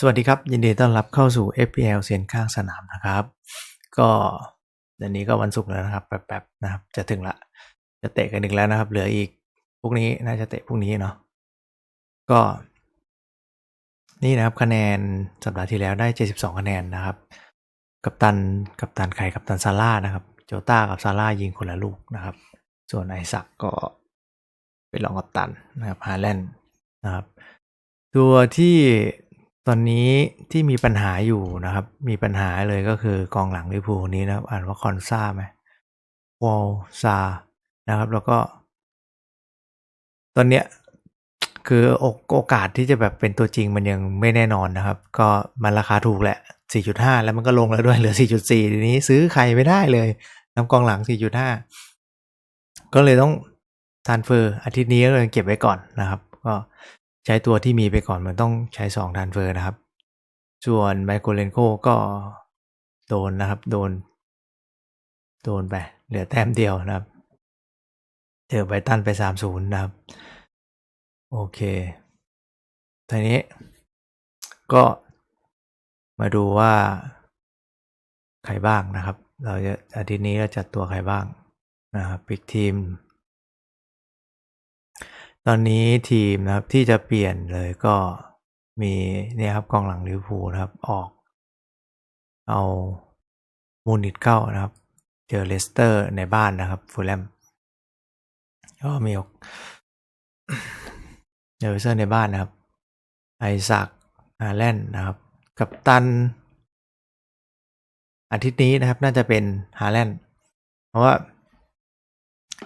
สวัสดีครับ ยินดีต้อนรับเข้าสู่ FPL เซียนข้างสนามนะครับ ก็เดี๋ยวนี้ก็วันศุกร์แล้วนะครับแป๊บๆนะครับ จะถึงละ จะเตะกันอีกแล้วนะครับ เหลืออีกพวกนี้น่าจะเตะพวกนี้เนาะก็ นี่นะครับคะแนนสัปดาห์ที่แล้วได้ 72 คะแนนนะครับ กับตันกับตันไข่กับตันซาร่านะครับ โจต้ากับซาร่ายิงคนละลูกนะครับ ส่วนไอซักก็เป็นรองกับตันนะครับฮาแลนด์นะครับ ตัวที่ ตอนนี้ที่มีปัญหาอยู่นะครับ มีปัญหาเลยก็คือกองหลังลิพูนี้นะครับ อ่านว่าคอนซาไหมวอลซานะครับ แล้วก็ ตอนเนี้ยคือโอโอกาสที่จะแบบเป็นตัวจริงมันยังไม่แน่นอนนะครับ ก็มันราคาถูกแหละ 4.5 แล้วมันก็ลงแล้วด้วยเหลือ 4.4ทีนี้ซื้อใครไม่ได้เลยน้ำกองหลัง 4.5 ก็เลยต้องทานเฟอร์อาทิตย์นี้ก็เลยเก็บไว้ก่อนนะครับ ก็ ใช้ตัวที่มีไปก่อนมันต้องใช้2ทานเฟอร์นะครับ ส่วนไมโครเลนโกก็โดนนะครับ โดน โดนไป เหลือแต้มเดียวนะครับ เจอไบตันไป 3-0 นะครับ โอเคทีนี้ก็มาดูว่าใครบ้างนะครับ เราจะอาทิตย์นี้เราจัดตัวใครบ้างนะครับปิกทีม ตอนนี้ทีมนะครับที่จะเปลี่ยนเลยก็มีเนี่ยครับกองหลังลิเวอร์พูลนะครับออก เอามูนิตเข้านะครับ เจอเลสเตอร์ในบ้านนะครับฟูลแลมก็มีเจอเลสเตอร์ในบ้านนะครับ ไอซักอาแลนด์นะครับ กับตัน อาทิตย์นี้นะครับน่าจะเป็นฮาแลนด์เพราะว่า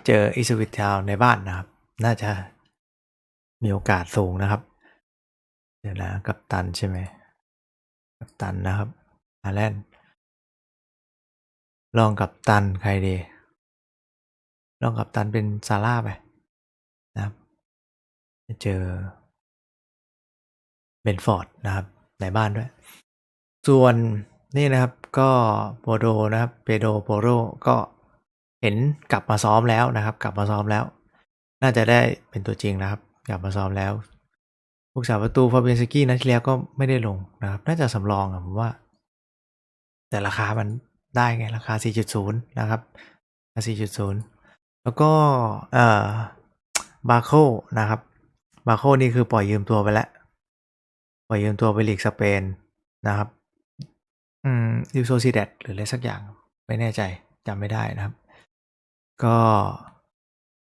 เจออิสวิตทาวในบ้านนะครับ น่าจะ มีโอกาสสูงนะครับ เดี๋ยวนะ กับตันใช่ไหมกับตันนะครับฮาแลนลองกับตันใครดี ลองกับตันเป็นซาร่าไปนะครับจะเจอเบนฟอร์ดนะครับในบ้านด้วย ส่วนนี่นะครับก็โปโดนะครับเปโดโปโรก็เห็นกลับมาซ้อมแล้วนะครับ กลับมาซ้อมแล้ว น่าจะได้เป็นตัวจริงนะครับ กลับมาซ้อมแล้วผู้สาประตูฟาเบียนสกี้นัดที่แล้วก็ไม่ได้ลงนะครับ น่าจะสำรองอะผมว่า แต่ราคามันได้ไง ราคา 4.0 นะครับราคา4.0 แล้วก็เอ่อบาโคนะครับบาโคนี่คือปล่อยยืมตัวไปแล้ว ปล่อยยืมตัวไปลีกสเปนนะครับ อืมดิวโซซิเดตหรืออะไรสักอย่าง ไม่แน่ใจจำไม่ได้นะครับ ก็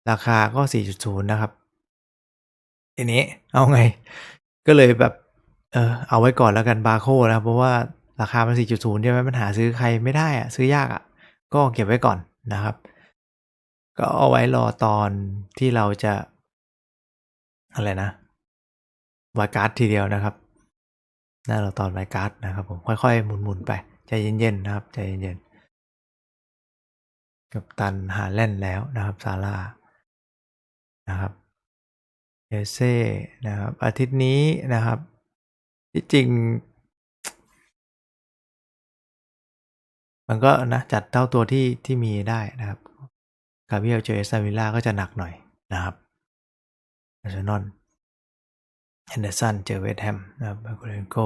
ราคาก็ 4.0 นะครับ ทีนี้เอาไง ก็เลยแบบ เออเอาไว้ก่อนแล้วกันบาโคนะเพราะว่าราคามัน4.0ใช่ไหมมันหาซื้อใครไม่ได้อะซื้อยากอะก็เก็บไว้ก่อนนะครับ ก็เอาไว้รอตอนที่เราจะ อะไรนะวายการ์ดทีเดียวนะครับน่าเราตอนวายการ์ดนะครับผมค่อยๆ หมุนๆไป ใจเย็นๆนะครับ ใจเย็นๆกับตันหาเล่นแล้วนะครับซาร่านะครับ เอเซ่นะครับ อาทิตย์นี้นะครับ ที่จริง มันก็นะจัดเท่าตัวที่ที่มีได้นะครับกาเบียลเจอเอสตาวิลล่าก็จะหนักหน่อยนะครับอาร์เซนอลแอนเดอร์สันเจอเวสต์แฮมนะครับบาโกเลนโก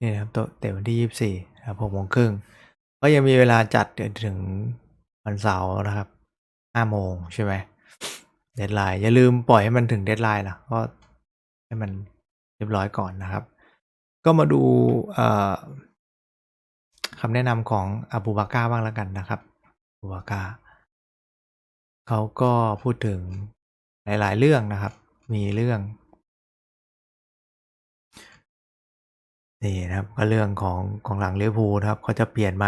นี่นะครับโตเตะวันที่24ครับหกโมงครึ่งก็ยังมีเวลาจัดถึงวันเสาร์นะครับ ห้าโมงใช่ไหมเดทไลน์อย่าลืมปล่อยให้มันถึงเดทไลน์นะก็ให้มันเรียบร้อยก่อนนะครับ ก็มาดูคำแนะนำของอาบูบาก้าบ้างแล้วกันนะครับอาบูบาก้าเขาก็พูดถึงหลาย ๆ เรื่องนะครับ มีเรื่องนี่นะครับก็เรื่องของของหลังเลี้ยวภูนะครับเขาจะเปลี่ยนไหม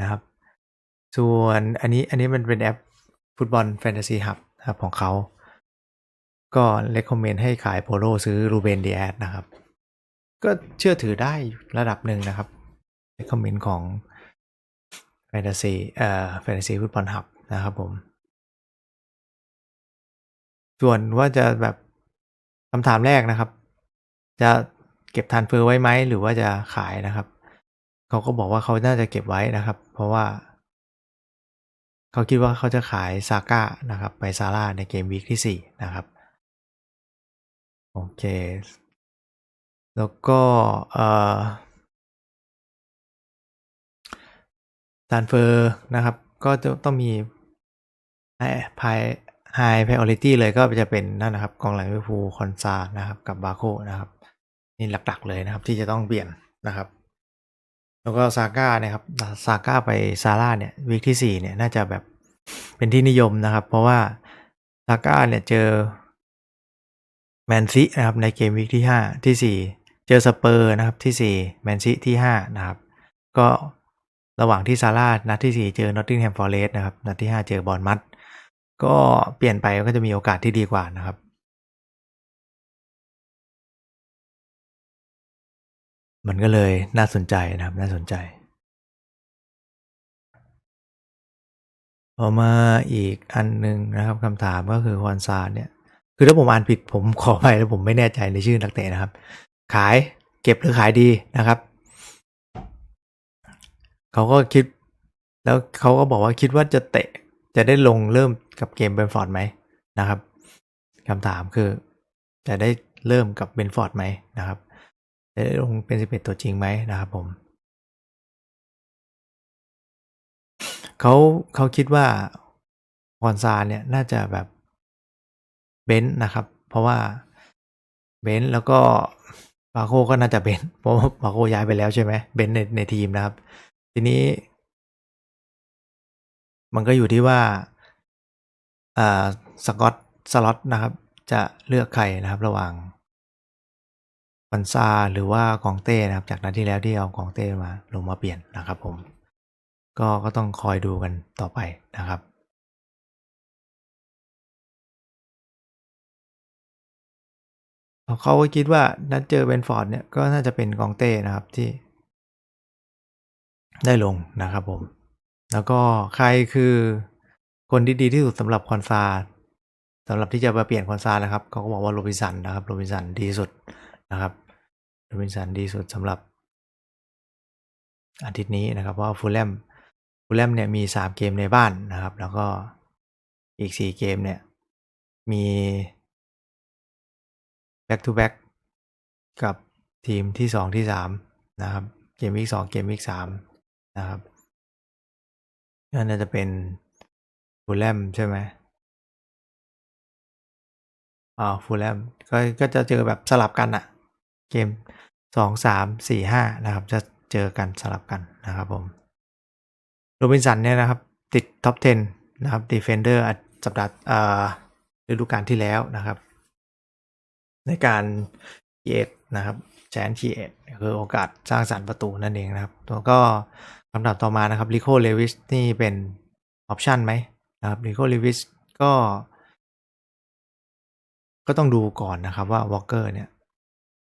นะครับ ส่วนอันนี้อันนี้มันเป็นแอป ฟุตบอลแฟนตาซีฮับนะครับของเขา ก็เลคคอมเมนต์ให้ขายโพโลซื้อรูเบนดีแอดนะครับ ก็เชื่อถือได้ระดับหนึ่งนะครับเลคคอมเมนต์ของแฟนตาซีเอ่อแฟนตาซีฟุตบอลฮับนะครับผม ส่วนว่าจะแบบคำถามแรกนะครับ จะเก็บทานเฟอร์ไว้ไหมหรือว่าจะขายนะครับ เขาก็บอกว่าเขาน่าจะเก็บไว้นะครับ เพราะว่า เขาคิดว่าเขาจะขายซาก้านะครับไปซาร่าในเกมวีคที่ 4 นะครับ โอเค แล้วก็เอ่อทานเฟอร์นะครับ ก็จะต้องมีไฮไฮไฮพ r i o r i t y เลยก็จะเป็นนั่นนะครับ กองหลังลิเวอร์พูลคอนซานะครับ กับบาโคนะครับ นี่หลักๆเลยนะครับที่จะต้องเปลี่ยนนะครับ แล้วก็ซาก้าเนี่ยครับซาก้าไปซาร่าเนี่ยวีคที่สี่เนี่ยน่าจะแบบเป็นที่นิยมนะครับ เพราะว่าซาก้าเนี่ยเจอแมนซีนะครับในเกมวีคที่ห้าที่สี่เจอสเปอร์นะครับที่สี่แมนซีที่ห้านะครับ ก็ระหว่างที่ซาร่านัดที่สี่เจอนอตติงแฮมฟอร์เรสต์นะครับนัดที่ห้าเจอบอลมัดก็เปลี่ยนไปก็จะมีโอกาสที่ดีกว่านะครับ มันก็เลยน่าสนใจนะครับ น่าสนใจพอมาอีกอันหนึ่งนะครับคำถามก็คือคอนซาเนี่ย คือถ้าผมอ่านผิดผมขอไปแล้วผมไม่แน่ใจในชื่อนักเตะนะครับ ขายเก็บหรือขายดีนะครับเขาก็คิด แล้วเขาก็บอกว่าคิดว่าจะเตะจะได้ลงเริ่มกับเกมเบนฟอร์ดไหมนะครับคำถามคือจะได้เริ่มกับเบนฟอร์ดไหมนะครับ จะได้ลงเป็นสิบเอ็ดตัวจริงไหมนะครับผมเขาเขาคิดว่าคอนซาเนี่ยน่าจะแบบเบนซ์นะครับ เพราะว่าเบนซ์แล้วก็บาโคก็น่าจะเบนซ์เพราะว่าบาโคย้ายไปแล้วใช่ไหมเบนซ์ในในทีมนะครับ ทีนี้ มันก็อยู่ที่ว่าอ่าสกอตสล็อตนะครับ จะเลือกใครนะครับ ระหว่าง คอนซาหรือว่ากองเต้นะครับ จากนั้นที่แล้วที่เอากองเต้มาลงมาเปลี่ยนนะครับผม ก็ก็ต้องคอยดูกันต่อไปนะครับเขาก็คิดว่านัดเจอเบนฟอร์ดเนี่ยก็น่าจะเป็นกองเต้นะครับที่ ได้ลงนะครับผม แล้วก็ใครคือคนที่ดีที่สุดสำหรับคอนซาสำหรับที่จะมาเปลี่ยนคอนซานะครับเขาก็บอกว่าโรบินสันนะครับโรบินสันดีสุด นะครับโรบินสันดีสุดสำหรับอาทิตย์นี้นะครับ เพราะฟูลแลมฟูลแลมเนี่ยมีสามเกมในบ้านนะครับ แล้วก็อีกสี่เกมเนี่ยมี back to back กับทีมที่สองที่สามนะครับ เกมวิกสองเกมวิกสามนะครับน่าจะเป็นฟูลแลมใช่ไหมอ่าฟูลแลมก็ก็จะเจอแบบสลับกันอะ เกมสองสามสี่ห้านะครับ จะเจอกันสลับกันนะครับผมโรบินสันเนี่ยนะครับ ติดท็อป 10 นะครับดีเฟนเดอร์สัปดาห์ฤดูกาลที่แล้วนะครับ ในการเอทนะครับแชนทีเอทคือโอกาสสร้างสรรค์ประตูนั่นเองนะครับแล้วก็ลำดับต่อมานะครับลิโคเลวิสนี่เป็นออปชันไหมนะครับลิโคเลวิสก็ ก็ต้องดูก่อนนะครับว่าวอลเกอร์เนี่ย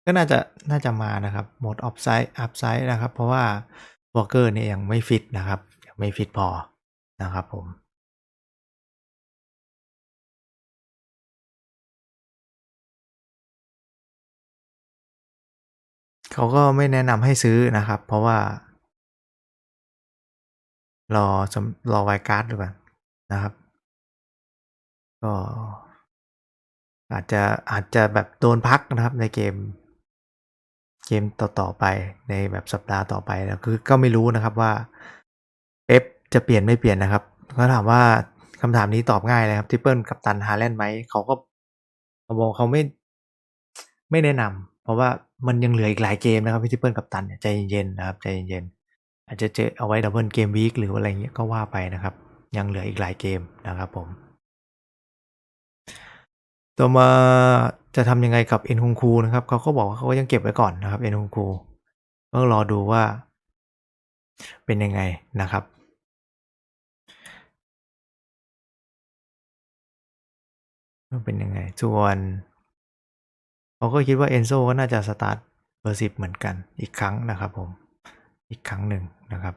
ก็น่าจะน่าจะมานะครับโหมดออฟไซด์อัพไซด์นะครับ เพราะว่าวอลเกอร์เนี่ยยังไม่ฟิตนะครับยังไม่ฟิตพอนะครับผมเขาก็ไม่แนะนำให้ซื้อนะครับ เพราะว่า รอรอไวการ์ดหรือเปล่านะครับ ก็อาจจะอาจจะแบบโดนพักนะครับในเกม เกมต่อๆไปในแบบสัปดาห์ต่อไปแล้วคือก็ไม่รู้นะครับว่าเป๊ปจะเปลี่ยนไม่เปลี่ยนนะครับเขาถามว่าคำถามนี้ตอบง่ายเลยครับทิปเปิลกับตันฮาแลนด์ไหมเขาก็เขาบอกเขาไม่ไม่แนะนำเพราะว่ามันยังเหลืออีกหลายเกมนะครับทิปเปิลกับตันใจเย็นๆนะครับใจเย็นๆอาจจะเจอเอาไว้ดับเบิลเกมวีคหรืออะไรเงี้ยก็ว่าไปนะครับ ยังเหลืออีกหลายเกมนะครับผม ต่อมาจะทำยังไงกับเอ็นคุงคูนะครับเขาก็บอกว่าเขายังเก็บไว้ก่อนนะครับเอ็นคุงคูต้องรอดูว่า เป็นยังไงนะครับ เป็นยังไง ส่วนเขาก็คิดว่าเอนโซก็น่าจะสตาร์ทเบอร์สิบเหมือนกันอีกครั้งนะครับผม อีกครั้งหนึ่งนะครับ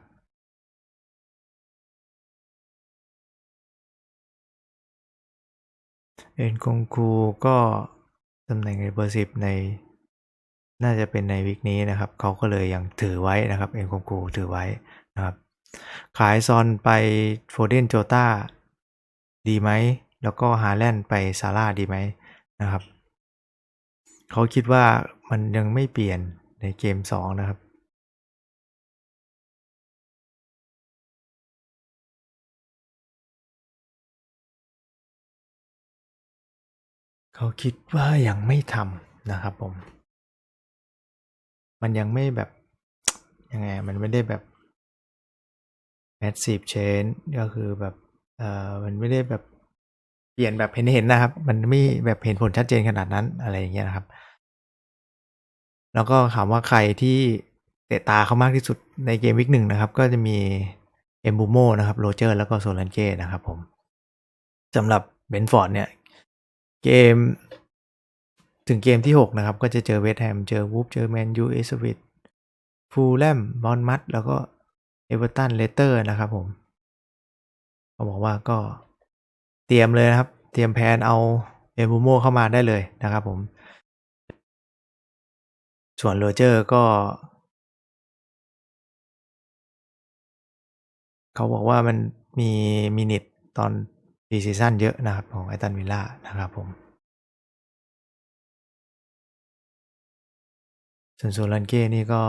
เอ็นคงคูก็ตำแหน่งในเบอร์สิบใน น่าจะเป็นในวิกนี้นะครับ เขาก็เลยยังถือไว้นะครับ เอ็นคงคูถือไว้นะครับ ขายซอนไปโฟเดนโจตาดีไหม แล้วก็ฮาแลนด์ไปซาร่าดีไหมนะครับ เขาคิดว่ามันยังไม่เปลี่ยนในเกมสองนะครับ เขาคิดว่ายังไม่ทำนะครับผม มันยังไม่แบบยังไงมันไม่ได้แบบ massive change ก็คือแบบเอ่อมันไม่ได้แบบเปลี่ยนแบบเห็นๆนนะครับ มันไม่แบบเห็นผลชัดเจนขนาดนั้นอะไรอย่างเงี้ยนะครับ แล้วก็ถามว่าใครที่เตะตาเขามากที่สุดในเกมวิกหนึ่งนะครับ ก็จะมีเอมบูโมนะครับโรเจอร์แล้วก็โซลันเก้นะครับผมสำหรับเบนฟอร์ดเนี่ย เกม ถึงเกมที่ 6 นะครับ ก็จะเจอเวสต์แฮม เจอวูฟเจอแมนยูเอสวิตฟูลแลมบอลมัดแล้วก็เอเวอร์ตันเลเตอร์นะครับผมเขาบอกว่าก็เตรียมเลยนะครับ เตรียมแพนเอาเอมบูโมเข้ามาได้เลยนะครับผม ส่วนโรเจอร์ก็ เขาบอกว่ามันมีมินิตตอน ปีซีซั่นเยอะนะครับของไอตันวิลล่านะครับผมส่วนโซลันเก้นี่ก็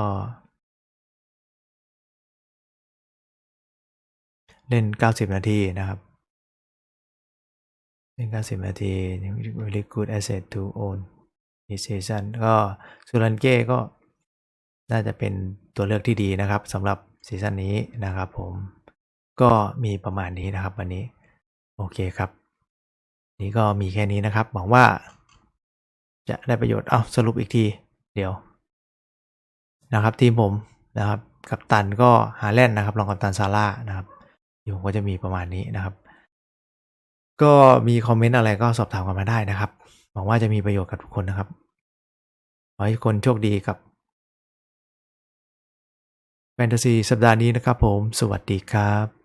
เล่น 90 นาทีนะครับเล่น 90 นาที very good asset to own this season ก็โซลันเก้ก็น่าจะเป็นตัวเลือกที่ดีนะครับสำหรับซีซั่นนี้นะครับผมก็มีประมาณนี้นะครับวันนี้ โอเคครับ นี่ก็มีแค่นี้นะครับ หวังว่าจะได้ประโยชน์เอาสรุปอีกทีเดี๋ยว นะครับ ทีมผมนะครับ กับตันก็หาแล่นนะครับรองกับตันซาร่านะครับอยู่ก็จะมีประมาณนี้นะครับ ก็มีคอมเมนต์อะไรก็สอบถามกันมาได้นะครับ หวังว่าจะมีประโยชน์กับทุกคนนะครับขอให้ทุกคนโชคดีกับแฟนตาซีสัปดาห์นี้นะครับผม สวัสดีครับ